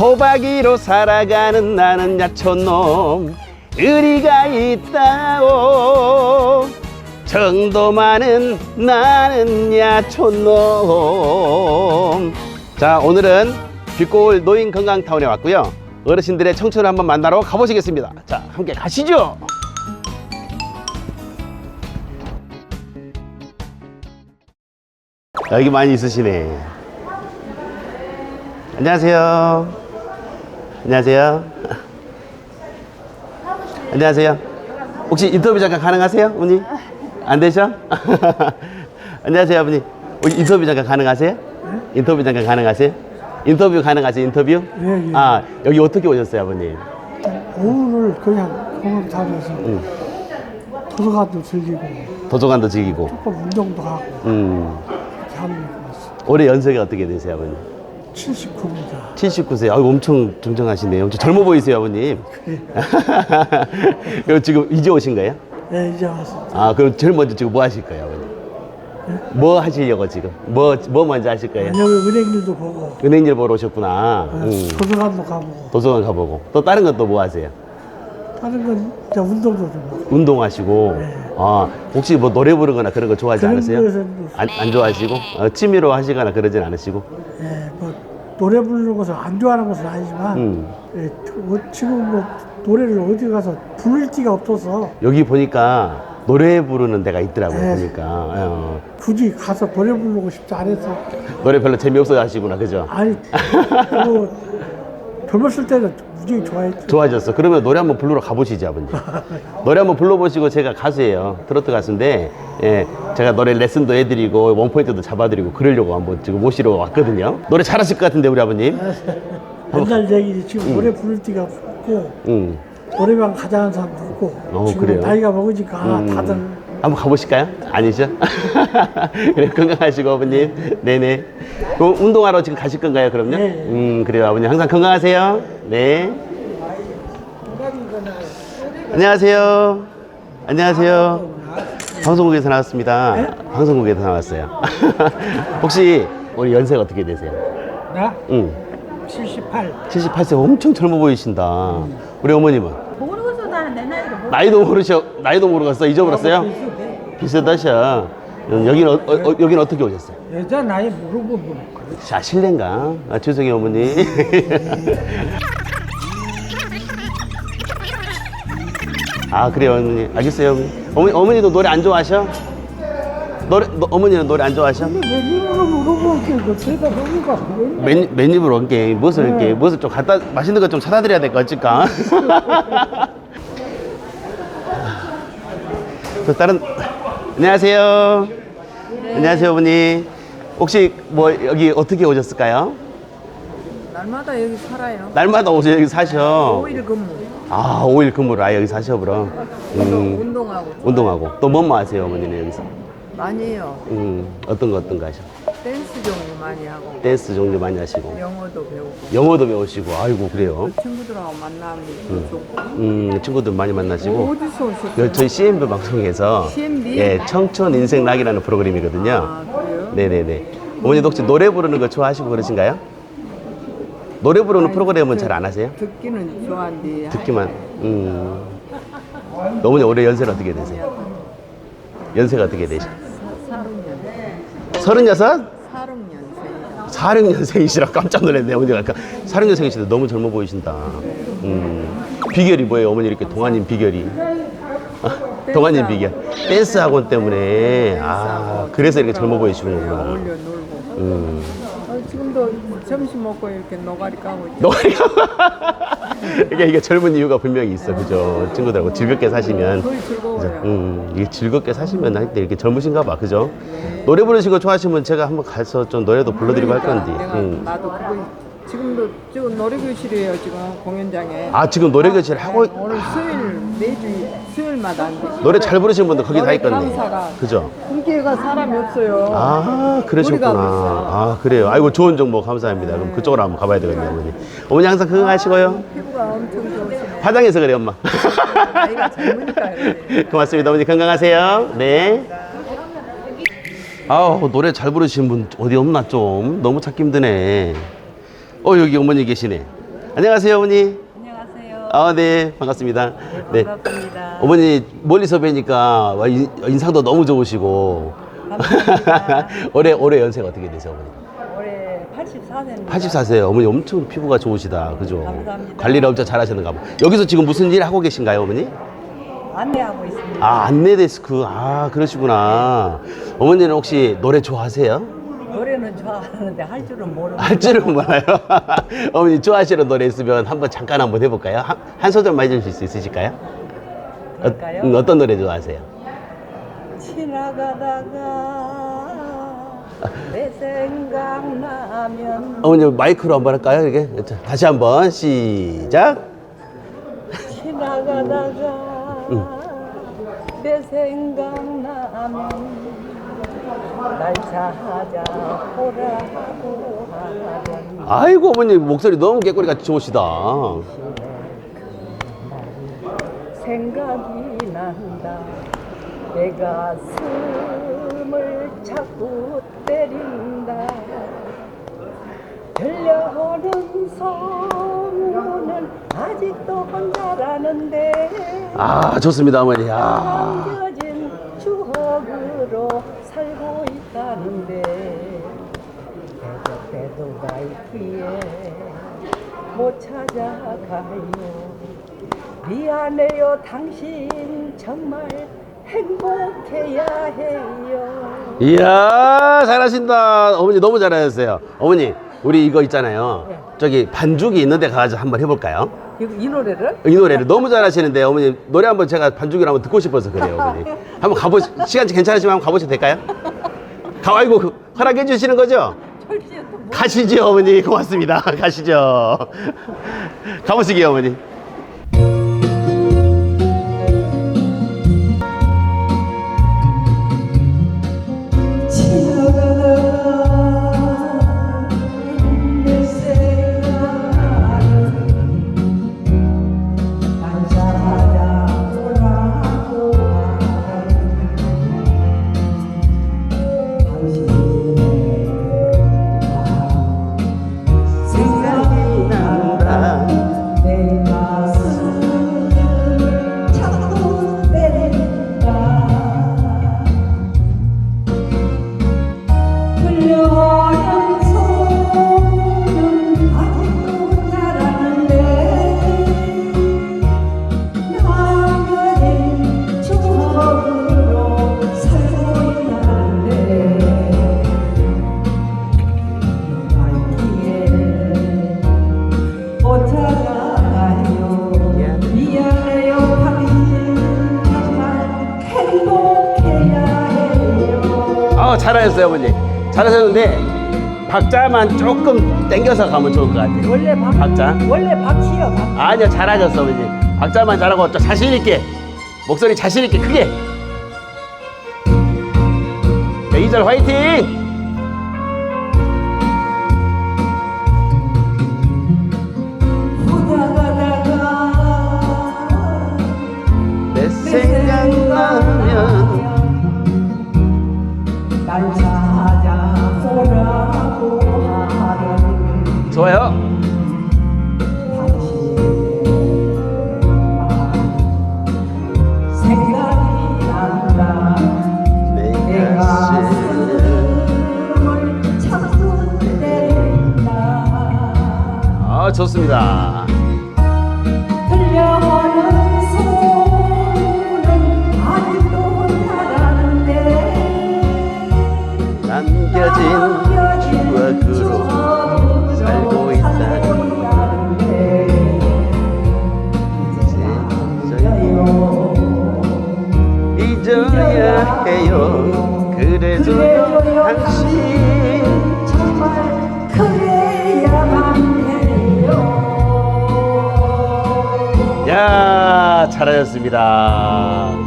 도박이로 살아가는 나는 야촌놈 의리가 있다오. 정도 많은 나는 야촌놈. 자 오늘은 빛골 노인 건강타운에 왔고요. 어르신들의 청춘을 한번 만나러 가보시겠습니다. 자 함께 가시죠. 여기 많이 있으시네. 안녕하세요 안녕하세요 안녕하세요 혹시 인터뷰 잠깐 가능하세요 어머니? 안 되셔? 안녕하세요 아버님 인터뷰 잠깐 가능하세요? 인터뷰 잠깐 가능하세요? 인터뷰 가능하세요 인터뷰? 예, 예. 아 여기 어떻게 오셨어요 아버님? 오늘 그냥 공원 다녀서 응. 도서관도 즐기고 도서관도 즐기고 조금 운동도 하고 음. 이렇게 하는 것 같습니다. 올해 연세가 어떻게 되세요 아버님? 79입니다. 79세. 아유, 엄청 정정하시네요. 엄청 젊어 보이세요, 아버님. 이거 지금 이제 오신 거예요? 네, 이제 와서 아, 그럼 제일 먼저 지금 뭐 하실 거예요, 아버님? 뭐 하시려고 지금? 뭐, 뭐 먼저 하실 거예요? 여기 은행 일도 보고 은행일 보러 오셨구나. 네, 음. 도서관도 가보고 도서관 가보고. 또 다른 건또뭐 하세요? 다른 건 이제 운동도 좀 하고 운동하시고. 아, 혹시 뭐 노래 부르거나 그런 거 좋아하지 그런 않으세요? 거에서는 안, 안 좋아하시고? 어, 취미로 하시거나 그러진 않으시고? 예, 뭐 노래 부르는 것을 안 좋아하는 것은 아니지만 음. 예, 어, 지금 뭐 노래를 어디 가서 부를 데가 없어서 여기 보니까 노래 부르는 데가 있더라고요, 네. 보니까. 어. 굳이 가서 노래 부르고 싶지 않아서 노래 별로 재미없어 하시구나, 그죠? 아니 뭐 젊었을 때는 무지하게 좋아했죠. 좋아졌어. 그러면 노래 한번 부르러 가보시죠, 아버님. 노래 한번 불러보시고 제가 가수예요. 트로트 가수인데, 예, 제가 노래 레슨도 해드리고, 원포인트도 잡아드리고, 그러려고 한번 지금 모시러 왔거든요. 노래 잘하실 것 같은데, 우리 아버님. 옛날 얘기지 지금 노래 부를 데가 없고 음. 노래방 가자는 사람도 없고 어, 지금 그래요? 나이가 먹으니까 음. 다들 한번 가보실까요? 아니죠? 그래, 건강하시고, 아버님. 네네. 그럼 운동하러 지금 가실 건가요, 그럼요? 네. 음, 그래요, 아버님. 항상 건강하세요. 네. 안녕하세요. 안녕하세요. 방송국에서 나왔습니다. 방송국에서 나왔어요. 혹시 우리 연세가 어떻게 되세요? 나 응. 78. 78세 엄청 젊어 보이신다. 우리 어머님은? 모르고서 나는 내 나이를 모르 나이도 모르셔, 나이도 모르겠어. 잊어버렸어요? 비슷하셔. 여기는, 어, 어, 어, 여기는 어떻게 오셨어요? 여자 나이 모르고 뭐 자, 실례인가? 아, 죄송해요, 어머니. 아, 그래요, 어머니. 알겠어요, 어머니. 어머니, 어머니도 노래 안 좋아하셔? 노래, 너, 어머니는 노래 안 좋아하셔? 메뉴로 물어보게 그 대답하니까 맨, 맨입으로 얹게, 무엇을 이렇게, 무엇을 좀 갖다, 맛있는 거좀 사다 드려야 될 것 같을까? 또 다른, 안녕하세요. 안녕하세요, 어머니. 혹시 뭐, 여기 어떻게 오셨을까요? 날마다 여기 살아요. 날마다 오셔 여기 사셔. 5일 근무. 아, 5일 근무를 아예 여기 사셔, 그럼. 음, 운동하고 운동하고. 또 뭐뭐 하세요, 어머니는 여기서? 많이 해요. 음, 어떤 거 어떤 거 하셔? 댄스 종류 많이 하고 댄스 종류 많이 하시고. 영어도 배우고 영어도 배우시고, 아이고, 그래요. 친구들하고 만나면 좋고 음, 친구들 많이 만나시고. 어디서 오셨어요? 여- 저희 CMB 방송에서 CMB? 예, 청춘 인생 락이라는 프로그램이거든요. 아 그래요? 네네네. 어머니도 혹시 노래 부르는 거 좋아하시고 그러신가요? 노래 부르는 프로그램은 잘 안 하세요? 듣기는 좋아한데 듣기만. 음. 어머니 올해 연세는 어떻게 되세요? 연세가 어떻게 되시죠? 사륙년 서른 여섯? 사륙년생이라 46년생이시라 깜짝 놀랐네요. 어머니가 아까 46년생이시데 너무 젊어 보이신다. 음. 비결이 뭐예요? 어머니 이렇게 동안인 비결이. 아, 동안인 비결. 댄스 학원 때문에. 아, 그래서 이렇게 젊어 보이시는구나. 어울려 놀고 음. 어, 지금도 점심 먹고 이렇게 노가리 까고 있죠. 너희가 이게 이게 젊은 이유가 분명히 있어, 그죠? 친구들하고 즐겁게 사시면. 거의 즐거워요. 음, 이게 즐겁게 사시면 할때 이렇게 젊으신가 봐, 그죠? 노래 부르시는 거 좋아하시면 제가 한번 가서 좀 노래도 불러드리고 할 건데. 그러니까 내가 음. 나도 그거 지금도 지금 노래교실이에요 지금 공연장에 아, 지금 노래 교실 하고 있- 오늘 수요일 매주 수요일마다 한대 노래 잘 부르시는 분들 거기 다 노래 있거든요. 그죠? 분기가 사람이 없어요 아, 그러셨구나. 우리가. 아, 그래요. 아이고, 좋은 정보 감사합니다. 그럼 그쪽으로 한번 가봐야 되겠네요, 어머니. 어머니 항상 건강하시고요. 피부가 엄청 좋으시네 화장해서 그래요, 엄마. 나이가 젊으니까 그래 고맙습니다. 어머니 건강하세요. 네. 아우, 노래 잘 부르시는 분 어디 없나 좀. 너무 찾기 힘드네. 어, 여기 어머니 계시네. 안녕하세요, 어머니. 안녕하세요. 아, 네, 반갑습니다. 네. 반갑습니다. 어머니 멀리서 뵈니까 와, 인- 인상도 너무 좋으시고. 감사합니다. 올해 올해 연세가 어떻게 되세요, 어머니? 올해 84세입니다. 84세. 어머니 엄청 피부가 좋으시다. 그죠? 감사합니다. 관리를 엄청 잘하시는가 봐. 여기서 지금 무슨 일 하고 계신가요, 어머니? 안내하고 있습니다. 아, 안내 데스크. 아, 그러시구나. 어머니는 혹시 노래 좋아하세요? 노래는 좋아하는데 할 줄은 모르고. 할 줄은 몰라요. 어머니 좋아하시는 노래 있으면 한번 잠깐 한번 해볼까요? 한, 한 소절만 해주실 수 있으실까요? 그럴까요? 어, 음, 어떤 노래 좋아하세요? 지나가다가 내 생각나면 어머니 마이크로 한번 할까요? 이게 자, 다시 한번 시작. 지나가다가 내 생각나면 날 찾아 오라고 하던 아이고 어머니 목소리 너무 깨꼬리 같이 좋으시다. 생각이 난다 내 가슴을 자꾸 때린다 들려오는 소문은 아직도 혼자라는데 아 좋습니다 어머니. 아. 남겨진 추억으로 때도 때도가 있기에 못 찾아가요 미안해요 당신 정말 행복해야 해요 이야 잘하신다. 어머니 너무 잘하셨어요. 어머니 우리 이거 있잖아요. 네. 저기 반죽이 있는데 가서 한번 해볼까요? 이, 이 노래를? 이 노래를 너무 잘하시는데 어머니 노래 한번 제가 반주기를 한번 듣고 싶어서 그래요 어머니 한번 가보 시간 괜찮으시면 한번 가보셔도 될까요? 가 아이고 그, 허락해 주시는 거죠? 뭐? 가시죠 어머니 고맙습니다 가시죠 가보시게요 어머니 잘하셨어요 어머니. 잘하셨는데 박자만 조금 땡겨서 가면 좋을 것 같아요. 원래 박, 박자. 원래 박치요 박. 아니요 잘하셨어 어머니. 박자만 잘하고 또 자신 있게 목소리 자신 있게 크게. 네, 2절 화이팅 남겨진 추억으로 살고 있다니. 잊어야 해요. 그래도 당신 야 잘하셨습니다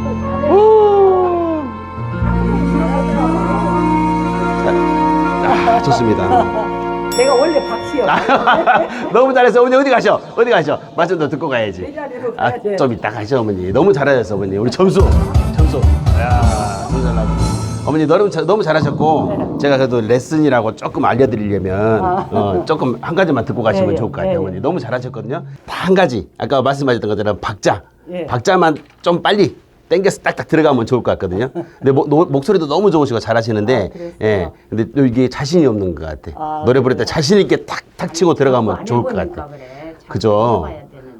자, 아 좋습니다. 내가 원래 박씨요 너무 잘했어 어머니 어디 가셔? 어디 가셔? 말씀 더 듣고 가야지. 내 자리로 아. 좀 이따 가죠 어머니. 너무 잘하셨어 어머니. 우리 점수. 점수. 야 너무 잘나고 어머니 너무, 자- 너무 잘하셨고 제가 그래도 레슨이라고 조금 알려드리려면 어, 조금 한 가지만 듣고 가시면 네, 좋을 것 같아요 네, 어머니. 너무 잘하셨거든요. 다 한 가지. 아까 말씀하셨던 것처럼 박자. 예. 박자만 좀 빨리 땡겨서 딱딱 들어가면 좋을 것 같거든요 근데 모- 노- 목소리도 너무 좋으시고 잘하시는데 아? 예 근데 또 이게 자신이 없는 것 같아 아, 노래 부를 때 자신 있게 탁 탁 치고 들어가면 안 좋을 것 같아 그래. 잘 그죠.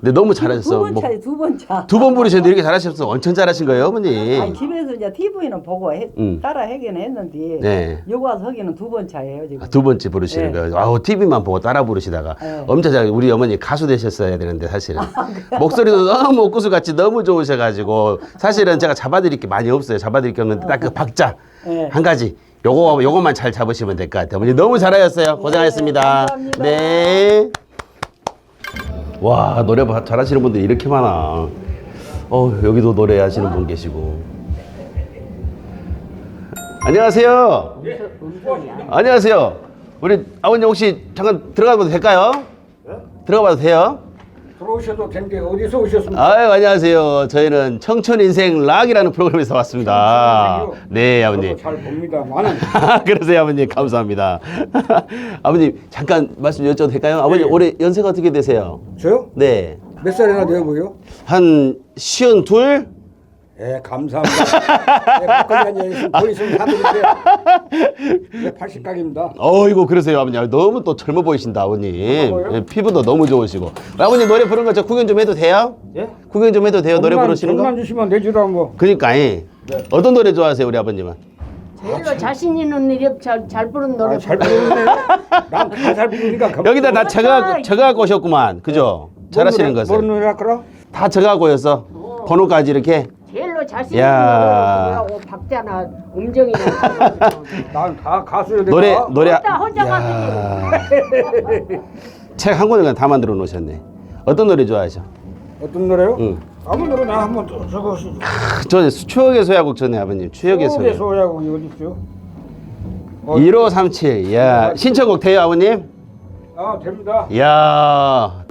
근데 너무 잘하셨어 두번 뭐- 차이 두번 차. 두 번 부르셨는데 이렇게 잘하셨어 엄청 잘하신 거예요 어머니 아니 집에서 이제 TV는 보고 해, 음. 따라 하긴 했는데 네. 여기 와서 하기는 두 번 차예요 지금. 아, 두 번째 부르시는 네. 거예요. 아우 TV만 보고 따라 부르시다가 네. 엄청 잘 우리 어머니 가수 되셨어야 되는데 사실은 목소리도 너무 옥구수 같이 너무 좋으셔가지고 사실은 제가 잡아드릴 게 많이 없어요. 잡아드릴 게 없는데 딱 그 박자 네. 한 가지 요거 요거만 잘 잡으시면 될 것 같아요. 어머니 너무 잘하셨어요. 고생하셨습니다. 감사합니다. 네. 와 노래 바- 잘하시는 분들 이렇게 많아. 어 여기도 노래 하시는 분 계시고. 안녕하세요. 안녕하세요. 우리 아버님 혹시 잠깐 들어가봐도 될까요? 들어가봐도 돼요? 들어오셔도 되는데 어디서 오셨습니까? 아유 안녕하세요. 저희는 청춘 인생 락이라는 프로그램에서 왔습니다. 네 아버님. 저도 잘 봅니다. 그러세요 아버님 감사합니다. 아버님 잠깐 말씀 여쭤도 될까요? 아버님 네. 올해 연세가 어떻게 되세요? 저요? 네. 몇 살이나 되어 보여? 한 시은 둘? 예, 감사합니다. 예, 막걸리 한잔더 있으면 사드릴게요. 예, 80각입니다. 어이구 그러세요 아버님 아, 너무 또 젊어 보이신다 아버님 젊어요? 예, 피부도 너무 좋으시고 아버님 노래 부르는 거저 구경 좀 해도 돼요? 예? 구경 좀 해도 돼요 노래 부르시는 거? 돈만 주시면 내주라 뭐. 그러니까 예. 네. 어떤 노래 좋아하세요 우리 아버님은? 제일로 자신 있는 일이 잘, 잘 부르는 노래 아, 잘 부르네. 난다잘 부르니까. 여기다 다 적어 적어갖고 오셨구만 그죠? 잘하시는 것을 뭔 노래 할까라? 다 적어갖고여서 번호까지 이렇게 제일로 자신 야. 있는 노래 박자나 음정이나 난 다 가수야. 노래 내가. 노래 혼자- 혼자 책한 권을 그냥 다 만들어 놓으셨네. 어떤 노래 좋아하셔? 어떤 노래요? 응. 아무 노래나 한번 더 적어시. 저 추억의 소야곡 전에 아버님 추억의 소개 소야곡. 소야고 어디? 어, 1537. 야 신청곡 돼요 아버님? 아 됩니다. 야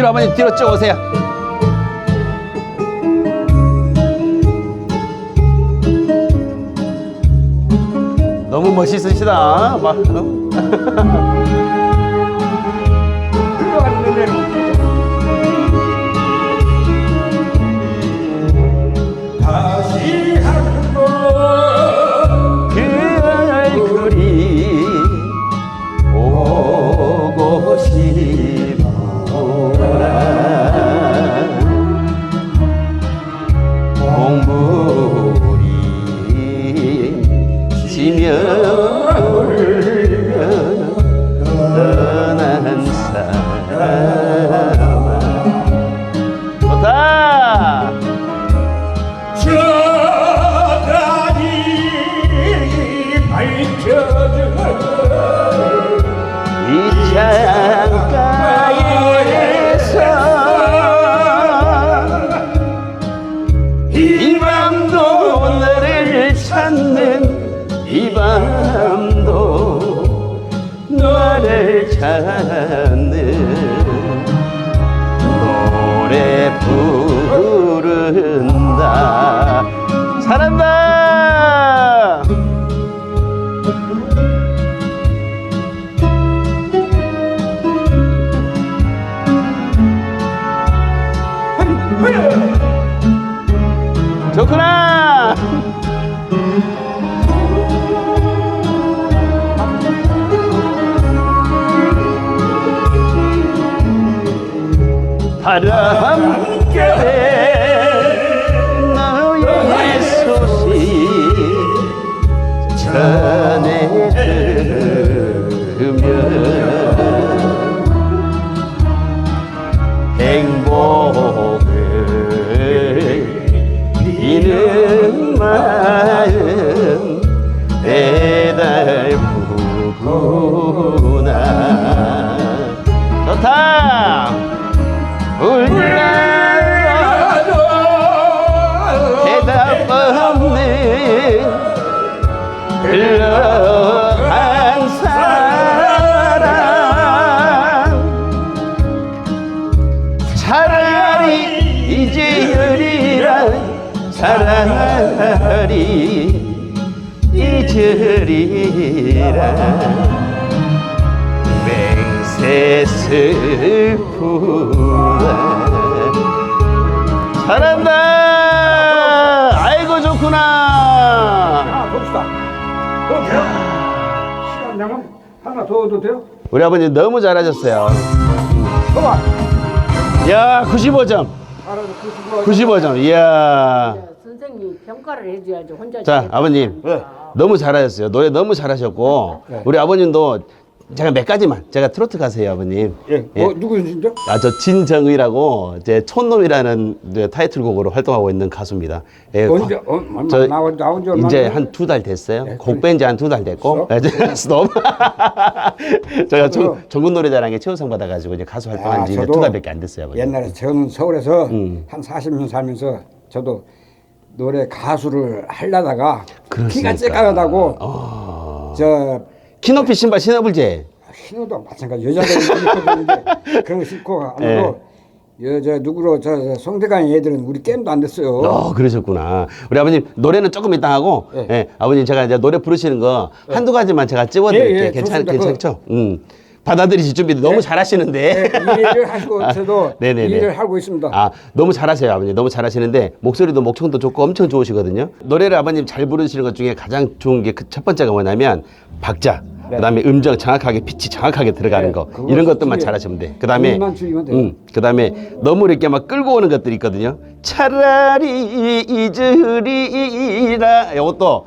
뒤로 아버님 뒤로 쭉 오세요. 너무 멋있으시다. 막. 이 바람 잊으리라 맹세 슬프다 잘한다 아이고 좋구나 아, 봅시다. 그럼 돼요? 시간 양은 하나 더 얻어도 돼요? 우리 아버님 너무 잘하셨어요 봐봐. 야 95점 알아서 95. 95점 이야 선생님이 평가를 해줘야죠. 혼자 자 잘했다. 아버님 너무 잘하셨어요 노래 너무 잘하셨고 우리 아버님도 제가 몇 가지만 제가 트로트 가세요 아버님 예. 뭐 누구신죠? 아 저 진정의라고 제 촌놈이라는 이제 타이틀곡으로 활동하고 있는 가수입니다 예, 언제 거- 어, 얼마 저 나온 나온 지 얼마? 이제 한 두 달 됐어요. 네, 곡뺀지 한 두 달 됐고. 네, 스톱. 제가 전, 전국 노래자랑에 최우상 받아가지고 이제 가수 활동한 지 아, 두 저도 달밖에 안 됐어요. 아버님. 옛날에 저는 서울에서 음. 한 40년 살면서 저도 노래 가수를 하려다가 키가 그렇습니까? 쬐까하다고 아. 저 키높이 신발 신어불제. 신호도 마찬가지 여자들은 입거든데 그런 거 싫고 예. 아무도 여저 누구로 저, 저 성대강 애들은 우리 게임도 안 됐어요. 어, 그러셨구나. 우리 아버님 노래는 조금 이따 하고, 예. 예, 아버님 제가 이제 노래 부르시는 거 한두 가지만 제가 찝어드릴게요. 예, 예, 괜찮, 좋습니다. 괜찮죠? 음. 받아들이실 준비도 너무 잘하시는데. 네, 일을 하시고 저도 네네네. 일을 하고 있습니다. 아 너무 잘하세요 아버님 너무 잘하시는데 목소리도 목청도 좋고 엄청 좋으시거든요 노래를 아버님 잘 부르시는 것 중에 가장 좋은 게 첫 번째가 뭐냐면 박자 그다음에 음정 정확하게 피치 정확하게 들어가는 네, 거 그거 이런 것들만 주의해. 잘하시면 돼 그다음에 돼요. 음, 그다음에 너무 이렇게 막 끌고 오는 것들이 있거든요 차라리 잊으리라 이것도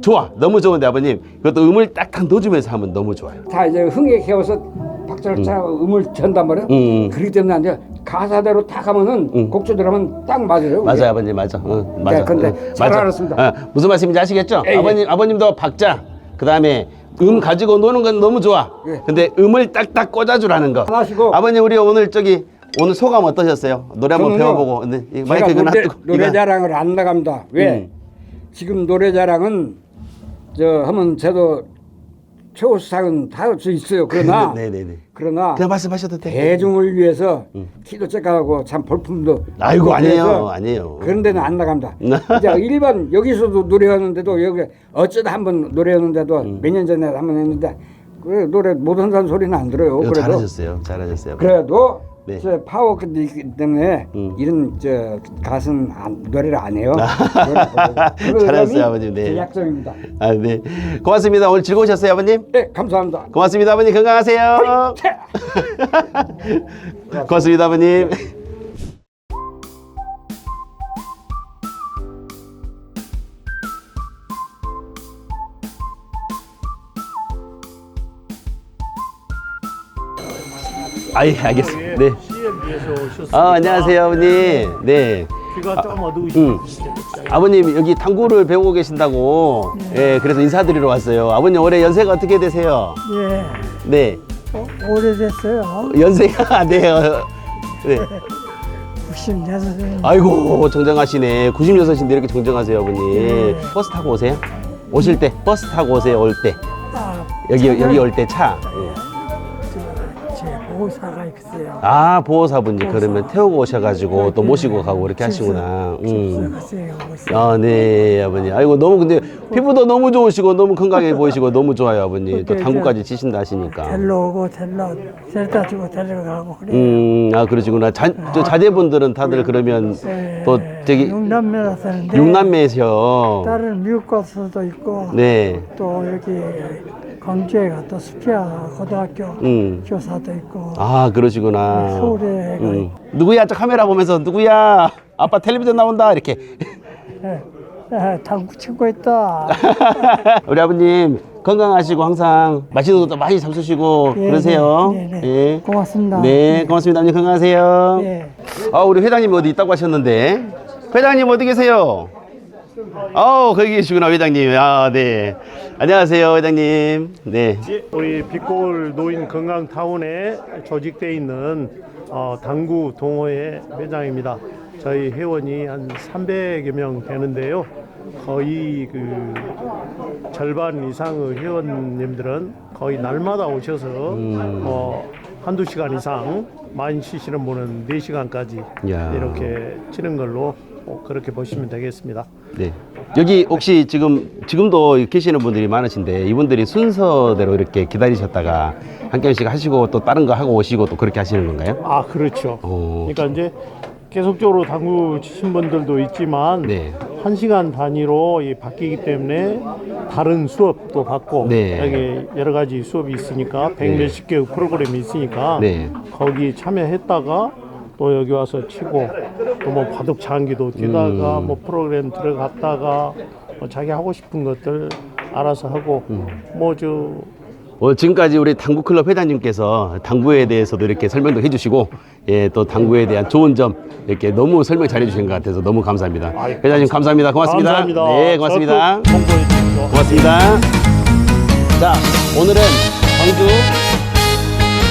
좋아 너무 좋은데 아버님 그것도 음을 딱딱 넣어주면서 하면 너무 좋아요 다 이제 흥에 개워서 박자를 차 음을 전단 말이에요. 음. 그렇기 때문에 안 돼. 가사대로 딱 하면은 곡조대로 하면 딱 맞아요. 맞아요, 아버님 맞아. 어, 맞아. 근데 어, 잘 맞아. 알았습니다. 어, 무슨 말씀인지 아시겠죠? 예, 예. 아버님, 아버님도 박자, 그 다음에 음 가지고 노는 건 너무 좋아. 예. 근데 음을 딱딱 꽂아주라는 거. 하나시고. 아버님 우리 오늘 저기 오늘 소감 어떠셨어요? 노래 한번 배워보고. 근데 마이크 노래, 놔두고 노래 이거- 자랑을 안 나갑니다. 왜? 음. 지금 노래 자랑은 저 하면 저도 최우수상은 다할수 있어요. 그러나 네네네. 그러나 그냥 말씀하셔도 돼. 대중을 위해서 키도 째까하고 참 볼품도 아이고 아니에요, 아니에요. 그런 데는 안 나갑니다. 이제 일반 여기서도 노래하는데도 여기 어쩌다 한번 노래하는데도 음. 몇년 전에 한 번 했는데 그 노래 못 한다는 소리는 안 들어요. 이거 그래도 잘하셨어요, 잘하셨어요. 그래도 네. 저 파워이기 때문에 음. 이런 저 가수는 안, 노래를 안 해요. 그 점이 아버님. 네. 제 약점입니다. 아, 네. 고맙습니다. 오늘 즐거우셨어요, 아버님? 네, 감사합니다. 고맙습니다, 아버님. 건강하세요. 고맙습니다, 아버님. 아예 알겠습니다. 네. CMB에서 오셨습니다. 아 안녕하세요 아버님. 네. 귀가 좀 어두우시죠? 음. 아버님 여기 당구를 배우고 계신다고. 예. 그래서 인사드리러 왔어요. 아버님 올해 연세가 어떻게 되세요? 예, 네. 어, 오래됐어요. 연세가 네. 어, 네. 96년. 아이고 정정하시네. 96인데 이렇게 정정하세요 아버님. 예. 버스 타고 오세요? 오실 때 버스 타고 오세요 올 때. 아, 여기 여기 올 때 차. 예. 제 보호사가 있어요. 아 보호사분이 그러면 태우고 오셔가지고 또 모시고 가고 이렇게 하시구나. 음. 오세요. 아, 네, 아버님. 아이고, 너무 근데 피부도 너무 좋으시고 너무 건강해 보이시고 너무 좋아요, 아버님. 또 당구까지 치신다 하시니까. 데리러 오고 데리러 데려다 주고 데려가고 그래요. 음, 아, 그러시구나. 자, 저 자제분들은 다들 그러면 예, 또 저기 육남매라 사는데 육남매셔. 딸은 미국 가서도 있고 네. 또 여기 광주에 갔다 수피아 고등학교 음. 교사도 있고 아, 그러시구나. 서울에 가 음. 누구야? 저 카메라 보면서 누구야? 아빠 텔레비전 나온다. 이렇게. 예, 예, 당구 치고 있다. 우리 아버님 건강하시고 항상 맛있는 것도 많이 잡수시고 예, 그러세요. 네, 네, 네. 예. 고맙습니다. 네, 고맙습니다. 아버님 건강하세요. 예. 아, 우리 회장님 어디 있다고 하셨는데. 회장님 어디 계세요? 어, 거기 계시구나, 회장님. 아, 네. 안녕하세요, 회장님. 네. 예, 우리 빛골 노인 건강타운에 조직되어 있는 어, 당구 동호회 회장입니다. 저희 회원이 한 300여 명 되는데요. 거의 그 절반 이상의 회원님들은 거의 날마다 오셔서 뭐 한두 시간 이상 많이 치시는 분은 네시간까지 야. 이렇게 치는 걸로 뭐 그렇게 보시면 되겠습니다. 네. 여기 혹시 지금 지금도 계시는 분들이 많으신데 이분들이 순서대로 이렇게 기다리셨다가 한 개씩 하시고 또 다른 거 하고 오시고 또 그렇게 하시는 건가요? 아 그렇죠. 오. 그러니까 이제 계속적으로 당구 치신 분들도 있지만 네. 한 시간 단위로 이 바뀌기 때문에 다른 수업도 받고 네. 여기 여러 가지 수업이 있으니까 백 네. 몇십 개의 프로그램이 있으니까 네. 거기 참여했다가 또 여기 와서 치고 또 뭐 바둑 장기도 뛰다가 음. 뭐 프로그램 들어갔다가 뭐 자기 하고 싶은 것들 알아서 하고 음. 뭐저 어, 지금까지 우리 당구클럽 회장님께서 당구에 대해서도 이렇게 설명도 해주시고 예, 또 당구에 대한 좋은 점 이렇게 너무 설명 잘해 주신 것 같아서 너무 감사합니다. 회장님 감사합니다. 고맙습니다. 감사합니다. 네, 고맙습니다. 홍보해 주십시오. 고맙습니다. 자, 오늘은 광주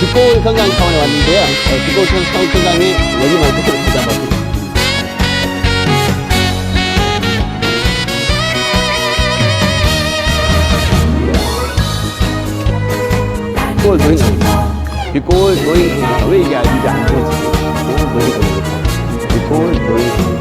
뒷골 건강타운에 왔는데요. 어, 뒷골 건강- 건강이 여기만큼 잡았습니다. 뒷골 노인 건강. 뒷골 노인 건강. 왜 이게 이게 안 되지? 뒷골 노인 건강. 뒷골 노인 건강.